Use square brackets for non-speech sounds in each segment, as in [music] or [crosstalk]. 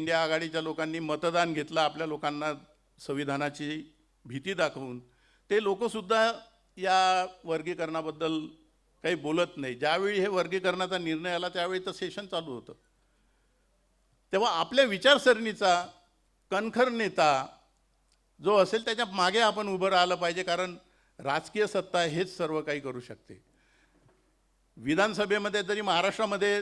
India आघाडीच्या लोकांनी मतदान घेतलं आपल्या लोकांना संविधानाची भीती दाखवून ते लोकसुद्धा या वर्गीकरणाबद्दल काही बोलत नाही. ज्यावेळी हे वर्गीकरणाचा निर्णय आला त्यावेळी तर सेशन चालू होतं. तेव्हा आपल्या विचारसरणीचा कणखर नेता जो असेल त्याच्यामागे आपण उभं राहिलं पाहिजे कारण राजकीय सत्ता हेच सर्व काही करू शकते. विधानसभेमध्ये जरी महाराष्ट्रामध्ये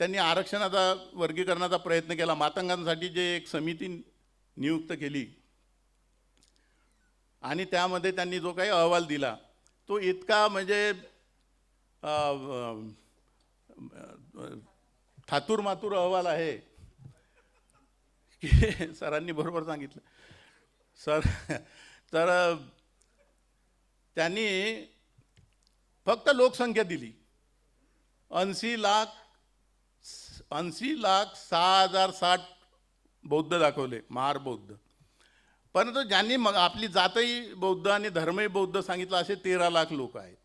त्यांनी आरक्षणाचा वर्गीकरणाचा प्रयत्न केला. मातंगांसाठी जे एक समिती नियुक्त केली आणि त्यामध्ये त्यांनी जो काही अहवाल दिला तो इतका म्हणजे थातूर मातूर अहवाल आहे की [laughs] सरांनी बरोबर सांगितलं. सर तर त्यांनी फक्त लोकसंख्या दिली. ऐंशी लाख ऐंशी लाख सहा हजार साठ बौद्ध दाखवले महार बौद्ध. परंतु ज्यांनी मग आपली जातही बौद्ध आणि धर्मही बौद्ध सांगितलं असे तेरा लाख लोक आहेत.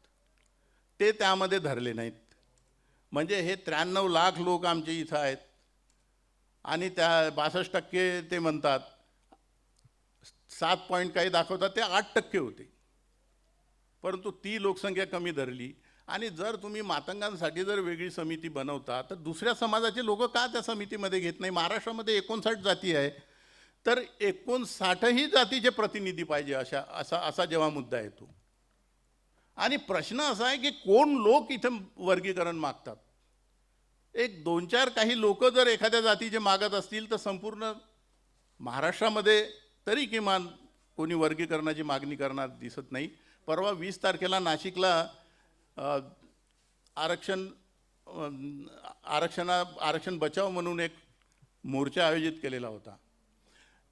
ते त्यामध्ये धरले नाहीत. म्हणजे हे त्र्याण्णव लाख लोक आमचे इथं आहेत. आणि त्या बासष्ट टक्के ते म्हणतात सात पॉईंट काही दाखवतात ते आठ टक्के होते. परंतु ती लोकसंख्या कमी धरली. आणि जर तुम्ही मातंगांसाठी जर वेगळी समिती बनवता तर दुसऱ्या समाजाचे लोक का त्या समितीमध्ये घेत नाही? महाराष्ट्रामध्ये एकोणसाठ जाती आहे. तर एकोणसाठही जातीचे प्रतिनिधी पाहिजे अशा असा असा जेव्हा मुद्दा येतो. आणि प्रश्न असा आहे की कोण लोक इथं वर्गीकरण मागतात? एक दोन चार काही लोक जर एखाद्या जातीचे मागत असतील तर संपूर्ण महाराष्ट्रामध्ये तरी किमान कोणी वर्गीकरणाची मागणी करणार दिसत नाही. परवा वीस तारखेला नाशिकला आरक्षण आरक्षणा आरक्षण बचाव म्हणून एक मोर्चा आयोजित केलेला होता.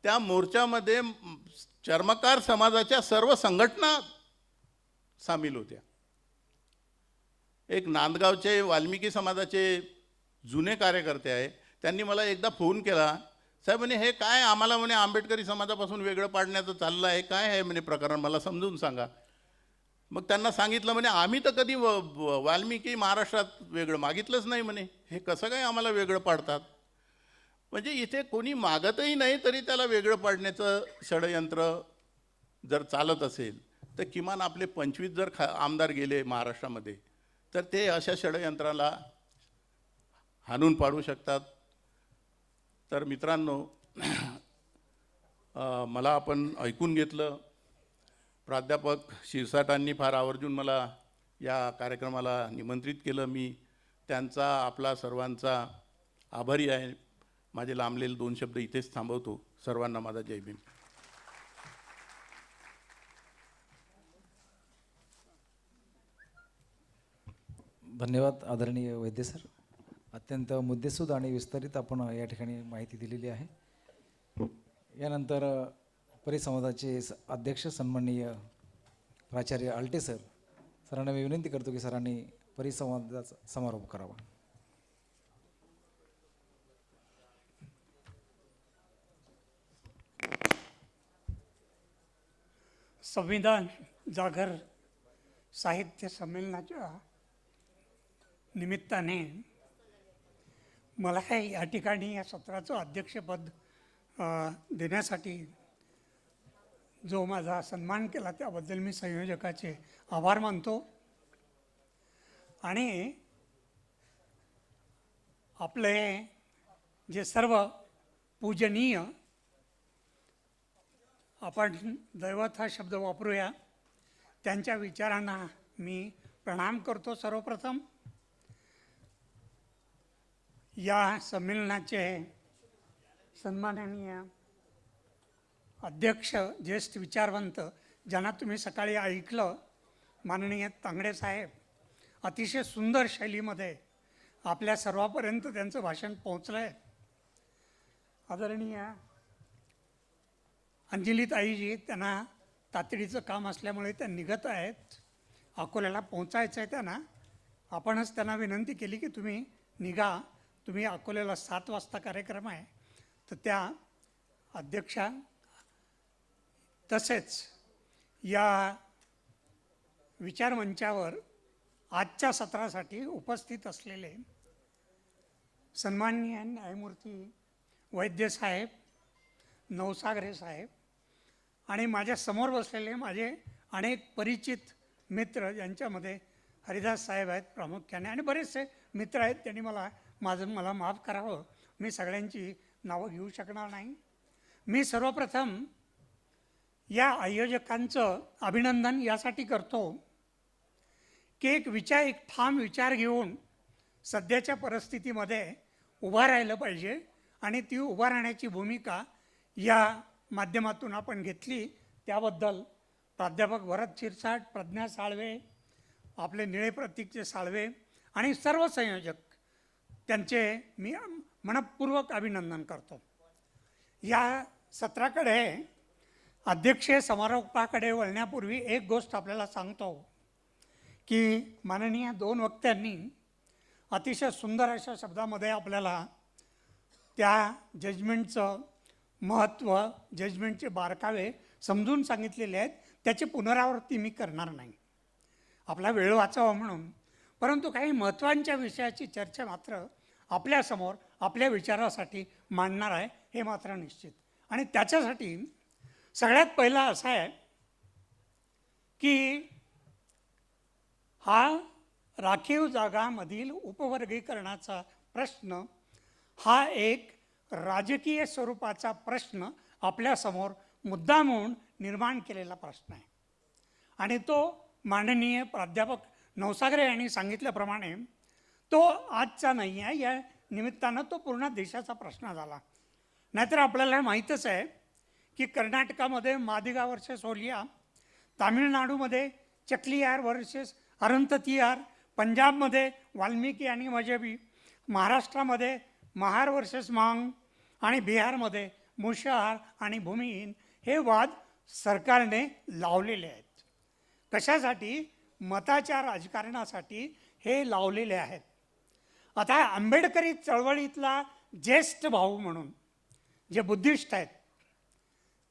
त्या मोर्चामध्ये चर्मकार समाजाच्या सर्व संघटना सामील होत्या. एक नांदगावचे वाल्मिकी समाजाचे जुने कार्यकर्ते आहे त्यांनी मला एकदा फोन केला साहेब म्हणे हे काय आम्हाला म्हणे आंबेडकरी समाजापासून वेगळं पाडण्याचं चाललं आहे? काय आहे म्हणे प्रकरण? मला समजून सांगा. मग त्यांना सांगितलं म्हणे आम्ही तर कधी व- वाल्मिकी महाराष्ट्रात वेगळं मागितलंच नाही म्हणे. हे कसं काय आम्हाला वेगळं पाडतात? म्हणजे इथे कोणी मागतही नाही तरी त्याला वेगळं पाडण्याचं षडयंत्र जर चालत असेल तर किमान आपले पंचवीस जर खा आमदार गेले महाराष्ट्रामध्ये तर ते अशा षडयंत्राला हाणून पाडू शकतात. तर मित्रांनो [clears throat] मला आपण ऐकून घेतलं. प्राध्यापक शिरसाटांनी फार आवर्जून मला या कार्यक्रमाला निमंत्रित केलं. मी त्यांचा आपला सर्वांचा आभारी आहे. माझे लांबलेले दोन शब्द इथेच थांबवतो. सर्वांना माझा जय भीम. धन्यवाद आदरणीय वैद्य सर. अत्यंत मुद्देसूद आणि विस्तारित आपण या ठिकाणी माहिती दिलेली आहे. यानंतर परिसंवादाचे स- अध्यक्ष सन्माननीय प्राचार्य आलटे सर. सरांना मी विनंती करतो की सरांनी परिसंवादाचा समारोप करावा. संविधान जागर साहित्य संमेलनाच्या निमित्ताने मला या ठिकाणी या सत्राचं अध्यक्षपद देण्यासाठी जो माझा सन्मान केला त्याबद्दल मी संयोजकाचे आभार मानतो. आणि आपले जे सर्व पूजनीय आपण दैवत हा शब्द वापरूया. त्यांच्या विचारांना मी प्रणाम करतो सर्वप्रथम. या संमेलनाचे सन्माननीय अध्यक्ष ज्येष्ठ विचारवंत ज्यांना तुम्ही सकाळी ऐकलं माननीय तांगडे साहेब अतिशय सुंदर शैलीमध्ये आपल्या सर्वापर्यंत त्यांचं भाषण पोहोचलं आहे आदरणीय अंजली आईजी त्यांना तातडीचं काम असल्यामुळे त्या निघत आहेत. अकोल्याला पोहोचायचं आहे त्यांना. आपणच त्यांना विनंती केली की तुम्ही निघा. तुम्ही अकोल्याला सात वाजता कार्यक्रम आहे. तर त्या अध्यक्षा तसेच या विचारमंचावर आजच्या सत्रासाठी उपस्थित असलेले सन्माननीय न्यायमूर्ती वैद्य साहेब नवसागरे साहेब आणि माझ्यासमोर बसलेले माझे अनेक परिचित मित्र यांच्यामध्ये हरिदास साहेब आहेत प्रामुख्याने आणि बरेचसे मित्र आहेत त्यांनी मला माझं मला माफ करावं. मी सगळ्यांची नावं घेऊ शकणार नाही. मी सर्वप्रथम या आयोजकांचं अभिनंदन यासाठी करतो. की एक विचार एक ठाम विचार घेऊन सध्याच्या परिस्थितीमध्ये उभा राहिलं पाहिजे आणि ती उभा राहण्याची भूमिका या माध्यमातून आपण घेतली. त्याबद्दल प्राध्यापक भरत शिरसाट प्रज्ञा साळवे आपले निळे प्रतीकचे साळवे आणि सर्व संयोजक त्यांचे मी मनपूर्वक अभिनंदन करतो. या सत्राकडे अध्यक्षीय समारोपाकडे वळण्यापूर्वी एक गोष्ट आपल्याला सांगतो की माननीय दोन वक्त्यांनी अतिशय सुंदर अशा शब्दामध्ये आपल्याला त्या जजमेंटचं महत्त्व जजमेंटचे बारकावे समजून सांगितलेले आहेत. त्याची पुनरावृत्ती मी करणार नाही. आपला वेळ वाचावा म्हणून. परंतु काही महत्त्वांच्या विषयाची चर्चा मात्र आपल्यासमोर आपल्या विचारासाठी मांडणार आहे हे मात्र निश्चित. आणि त्याच्यासाठी सगळ्यात पहिला असा आहे की हा राखीव जागामधील उपवर्गीकरणाचा प्रश्न हा एक राजकीय स्वरूपाचा प्रश्न आपल्यासमोर मुद्दा म्हणून निर्माण केलेला प्रश्न आहे. आणि तो माननीय प्राध्यापक नवसागरे यांनी सांगितल्याप्रमाणे तो आजचा नाही आहे. या निमित्तानं तो पूर्ण देशाचा प्रश्न झाला. नाहीतर आपल्याला माहीतच आहे की कर्नाटकामध्ये मादिगा वर्सेस ओलिया तामिळनाडूमध्ये चकलियार वर्सेस अरंततियार पंजाबमध्ये वाल्मिकी आणि मजबी महाराष्ट्रामध्ये महार वर्सेस मांग आणि बिहारमध्ये मुशाहार आणि भूमिहीन हे वाद सरकारने लावलेले आहेत. कशासाठी? मताच्या राजकारणासाठी हे लावलेले आहेत. आता आंबेडकरी चळवळीतला ज्येष्ठ भाऊ म्हणून जे बुद्धिस्ट आहेत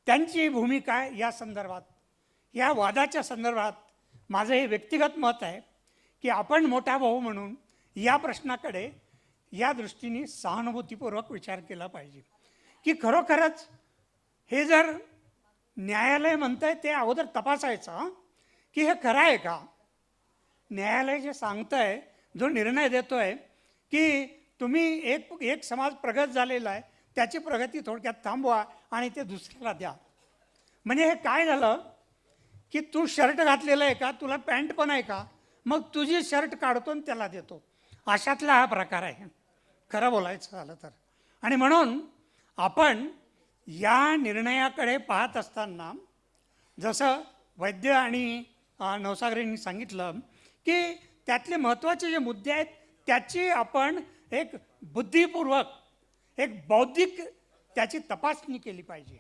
त्यांची भूमिका या संदर्भात या वादाच्या संदर्भात माझं हे व्यक्तिगत मत आहे की आपण मोठा भाऊ म्हणून या प्रश्नाकडे या दृष्टीने सहानुभूतीपूर्वक विचार केला पाहिजे. की खरोखरच हे जर न्यायालय म्हणतंय ते अगोदर तपासायचं की हे खरं आहे का? न्यायालय जे सांगतंय जो निर्णय देतो आहे की तुम्ही एक एक समाज प्रगत झालेला आहे त्याची प्रगती थोडक्यात थांबवा आणि ते दुसऱ्याला द्या. म्हणजे हे काय झालं? की तू शर्ट घातलेलं आहे का? तुला पॅन्ट पण आहे का? मग तुझी शर्ट काढतो आणि त्याला देतो. अशातला हा प्रकार आहे. खरं बोलायचं झालं तर. आणि म्हणून आपण या निर्णयाकडे पाहत असताना जसं वैद्य आणि नवसागरींनी नवसागरेंनी सांगितलं की त्यातले महत्त्वाचे जे मुद्दे आहेत त्याची आपण एक बुद्धिपूर्वक एक बौद्धिक त्याची तपासणी केली पाहिजे.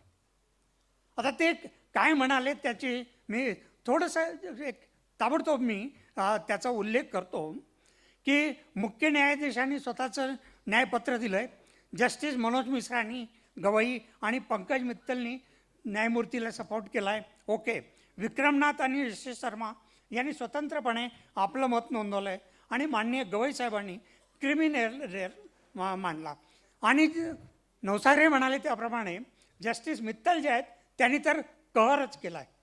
आता ते काय म्हणाले त्याची मी थोडंसं एक ताबडतोब मी त्याचा उल्लेख करतो की मुख्य न्यायाधीशांनी स्वतःचं न्यायपत्र दिलं आहे जस्टिस मनोज मिश्रांनी गवई आणि पंकज मित्तलनी न्यायमूर्तीला सपोर्ट केला आहे ओके. विक्रमनाथ आणि यशेश शर्मा यांनी स्वतंत्रपणे आपलं मत नोंदवलं आहे आणि माननीय गवई साहेबांनी क्रिमिनल रेअर मा मांडला आणि नवसारे म्हणाले त्याप्रमाणे जस्टिस मित्तल जे आहेत त्यांनी तर कहरच केला आहे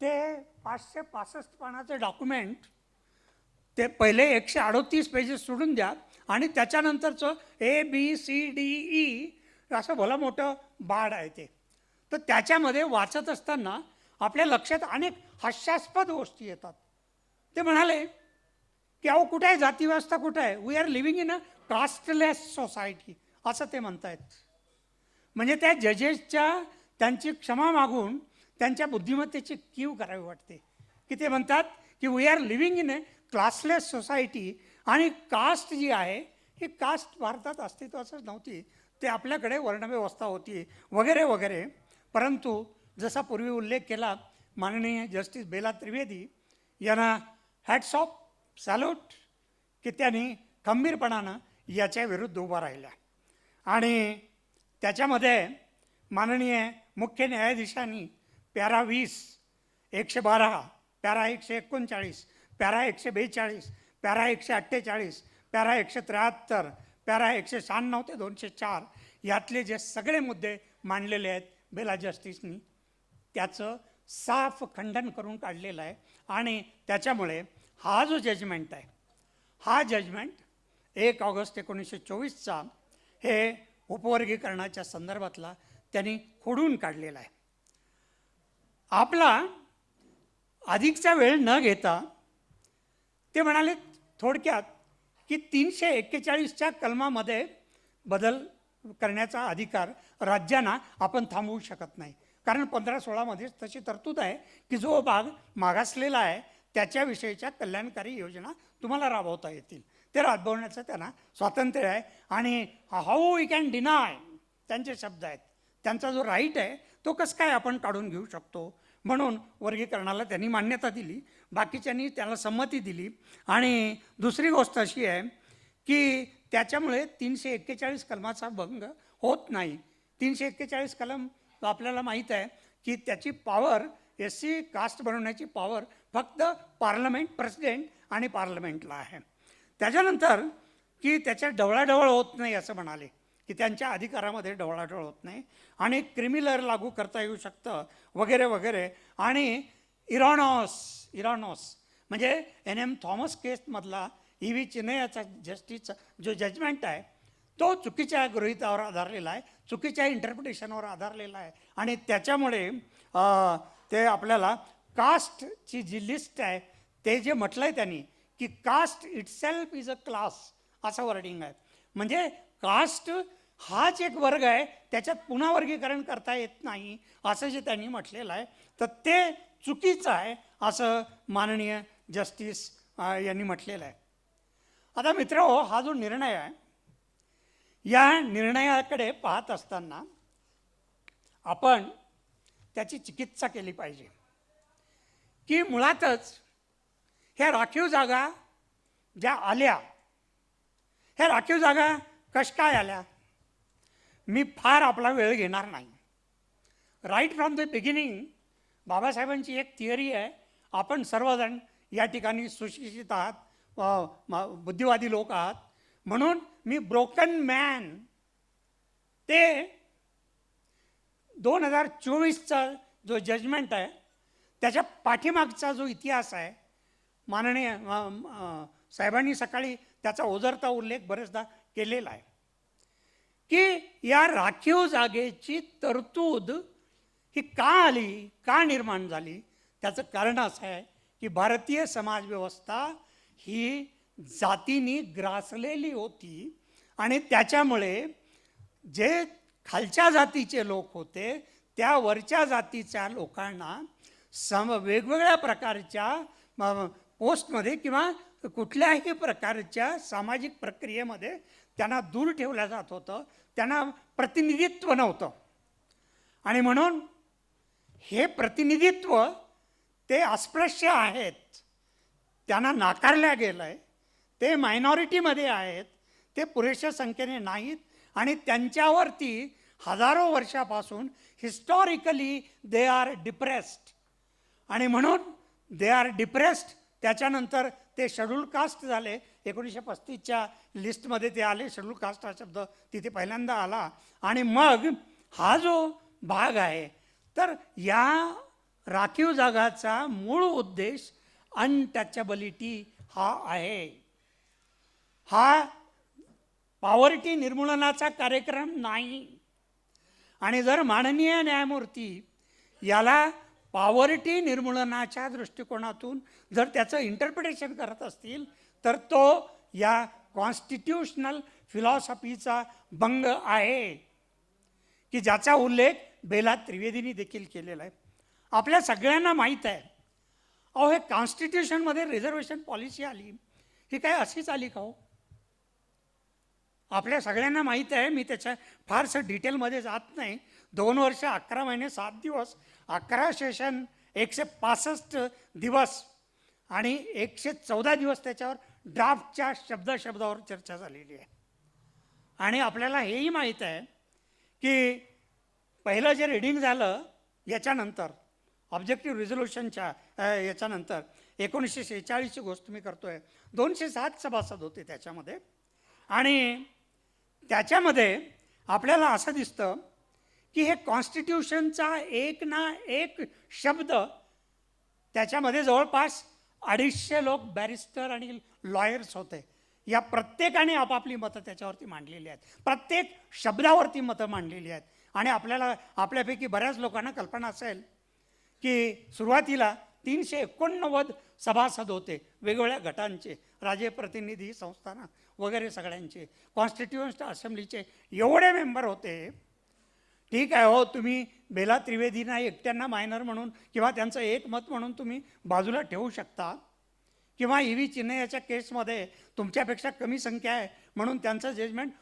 ते पाचशे पासष्ट पानाचं डॉक्युमेंट ते पहिले एकशे अडोतीस पेजेस सोडून द्या आणि त्याच्यानंतरचं A B C D E असं भलं मोठं बाड आहे ते. तर त्याच्यामध्ये वाचत असताना आपल्या लक्षात अनेक हास्यास्पद गोष्टी येतात. ते म्हणाले की अहो कुठे आहे? जातीव्यवस्था कुठं आहे? We are living in a casteless society असं ते म्हणतायत. म्हणजे त्या जजेसच्या त्यांची क्षमा मागून त्यांच्या बुद्धिमत्तेची कीव करावी वाटते. की ते म्हणतात की we are living in a classless society आणि कास्ट जी आहे ही कास्ट भारतात अस्तित्वाचंच नव्हती. ते आपल्याकडे वर्णव्यवस्था होती वगैरे वगैरे. परंतु जसा पूर्वी उल्लेख केला माननीय जस्टिस बेला त्रिवेदी यांना हॅट्स ऑफ सॅल्यूट की त्यांनी खंबीरपणानं याच्या विरुद्ध उभा राहिल्या. आणि त्याच्यामध्ये माननीय मुख्य न्यायाधीशांनी पॅरा वीस एकशे बारा पॅरा एकशे एकोणचाळीस पॅरा एकशे बेचाळीस पॅरा एकशे अठ्ठेचाळीस पॅरा एकशे त्र्याहत्तर पॅरा एकशे शहाण्णव ते दोनशे चार यातले जे सगळे मुद्दे मांडलेले आहेत बेला जस्टिसनी त्याचं साफ खंडन करून काढलेलं आहे. आणि त्याच्यामुळे हा जो जजमेंट आहे हा जजमेंट एक ऑगस्ट एकोणीसशे चोवीसचा हे उपवर्गीकरणाच्या संदर्भातला त्यांनी खोडून काढलेला आहे. आपला अधिकचा वेळ न घेता ते म्हणाले थोडक्यात की तीनशे एक्केचाळीसच्या कलमामध्ये बदल करण्याचा अधिकार राज्यांना आपण थांबवू शकत नाही. कारण पंधरा सोळामध्येच तशी तरतूद आहे की जो भाग मागासलेला आहे त्याच्याविषयीच्या कल्याणकारी योजना तुम्हाला राबवता येतील. ते राबवण्याचं त्यांना स्वातंत्र्य आहे. आणि हाऊ वी कॅन डिनाय त्यांचे शब्द आहेत. त्यांचा जो राईट आहे तो कसं काय आपण काढून घेऊ शकतो? म्हणून वर्गीकरणाला त्यांनी मान्यता दिली. बाकीच्यांनी त्याला संमती दिली. आणि दुसरी गोष्ट अशी आहे की त्याच्यामुळे तीनशे एक्केचाळीस कलमाचा भंग होत नाही. तीनशे एक्केचाळीस कलम आपल्याला माहीत आहे की त्याची पॉवर एस सी कास्ट बनवण्याची पॉवर फक्त पार्लमेंट प्रेसिडेंट आणि पार्लमेंटला आहे. त्याच्यानंतर की त्याच्या डवळाढवळ होत नाही असं म्हणाले की त्यांच्या अधिकारामध्ये ढवळाढवळ होत नाही. आणि क्रिमिलर लागू करता येऊ शकतं वगैरे वगैरे. आणि इरॉनॉस इरॉनॉस म्हणजे एन एम थॉमस केसमधला ई व्ही चिनयाचा जस्टिसचा जो जजमेंट आहे तो चुकीच्या गृहितावर आधारलेला आहे चुकीच्या इंटरप्रिटेशनवर आधारलेला आहे. आणि त्याच्यामुळे ते आपल्याला कास्टची जी लिस्ट आहे ते जे म्हटलं आहे त्यांनी की caste itself is a class असं वर्डिंग आहे. म्हणजे कास्ट हाच एक वर्ग आहे त्याच्यात पुन्हा वर्गीकरण करता येत नाही असं जे त्यांनी म्हटलेलं आहे. तर ते चुकीचं आहे असं माननीय जस्टिस यांनी म्हटलेलं आहे. आता मित्र हो हा जो निर्णय आहे या निर्णयाकडे पाहत असताना आपण त्याची चिकित्सा केली पाहिजे. की मुळातच ह्या राखीव जागा ज्या आल्या ह्या राखीव जागा कश काय आल्या? मी फार आपला वेळ घेणार नाही. राईट फ्रॉम द बिगिनिंग बाबासाहेबांची एक थिअरी आहे आपण सर्वजण या ठिकाणी सुशिक्षित आहात बुद्धिवादी लोक आहात. म्हणून मी ब्रोकन मॅन ते दोन हजार चोवीसचा जो जजमेंट आहे त्याच्या पाठीमागचा जो इतिहास आहे माननीय साहेबांनी सकाळी त्याचा ओझरता उल्लेख बरेचदा केलेला आहे. की या राखीव जागेची तरतूद ही का आली का निर्माण झाली? त्याचं कारण असं आहे की भारतीय समाजव्यवस्था ही जातीनी ग्रासलेली होती आणि त्याच्यामुळे जे खालच्या जातीचे लोक होते त्या वरच्या जातीच्या लोकांना सम वेगवेगळ्या प्रकारच्या पोस्टमध्ये किंवा कुठल्याही प्रकारच्या सामाजिक प्रक्रियेमध्ये त्यांना दूर ठेवलं जात होतं. त्यांना प्रतिनिधित्व नव्हतं. आणि म्हणून हे प्रतिनिधित्व ते अस्पृश्य आहेत. त्यांना नाकारल्या गेलं आहे ते मायनॉरिटीमध्ये आहेत. ते पुरेशा संख्येने नाहीत. आणि त्यांच्यावरती हजारो वर्षापासून हिस्टॉरिकली दे आर डिप्रेस्ड आणि म्हणून दे आर डिप्रेस्ड त्याच्यानंतर ते शेड्यूल कास्ट झाले. एकोणीसशे पस्तीसच्या लिस्टमध्ये ते आले शेड्यूल कास्ट हा शब्द तिथे पहिल्यांदा आला. आणि मग हा जो भाग आहे तर या राखीव जागाचा मूळ उद्देश अनटचबिलिटी हा आहे. हा पॉवर्टी निर्मूलनाचा कार्यक्रम नाही. आणि जर माननीय न्यायमूर्ती याला पॉवर्टी निर्मूलनाच्या दृष्टिकोनातून जर त्याचं इंटरप्रिटेशन करत असतील तर तो या कॉन्स्टिट्यूशनल फिलॉसॉफीचा भंग आहे. की ज्याचा उल्लेख बेला त्रिवेदींनी देखील केलेला आहे. आपल्या सगळ्यांना माहीत आहे. अहो हे कॉन्स्टिट्यूशनमध्ये रिझर्वेशन पॉलिसी आली. ही काय अशीच आली का हो? आपल्या सगळ्यांना माहीत आहे. मी त्याच्या फारसं डिटेलमध्ये जात नाही. दोन वर्ष अकरा महिने सात दिवस अकरा सेशन एकशे पासष्ट दिवस आणि एकशे चौदा दिवस त्याच्यावर ड्राफ्टच्या शब्द शब्दावर चर्चा झालेली आहे. आणि आपल्याला हेही माहीत आहे की पहिलं जे रिडिंग झालं याच्यानंतर ऑब्जेक्टिव्ह रिझोल्युशनच्या याच्यानंतर एकोणीसशे शेहेचाळीसची गोष्ट मी करतो आहे दोनशे सात सभासद होते त्याच्यामध्ये. आणि त्याच्यामध्ये आपल्याला असं दिसतं की हे कॉन्स्टिट्यूशनचा एक ना एक शब्द त्याच्यामध्ये जवळपास अडीचशे लोक बॅरिस्टर आणि लॉयर्स होते. या प्रत्येकाने आपापली मतं त्याच्यावरती मांडलेली आहेत. प्रत्येक शब्दावरती मतं मांडलेली आहेत. आणि आपल्याला आपल्यापैकी बऱ्याच लोकांना कल्पना असेल की सुरुवातीला तीनशे एकोणनव्वद सभासद होते वेगवेगळ्या गटांचे राजे प्रतिनिधी संस्थाना वगैरे सगळ्यांचे. कॉन्स्टिट्युएंट असेंब्लीचे एवढे मेंबर होते ठीक आहे हो तुम्ही बेला त्रिवेदींना एकट्यांना मायनर म्हणून किंवा त्यांचं एक मत म्हणून तुम्ही बाजूला ठेवू शकता. किंवा ई व्ही चिन्हयाच्या केसमध्ये तुमच्यापेक्षा कमी संख्या आहे म्हणून त्यांचं जजमेंट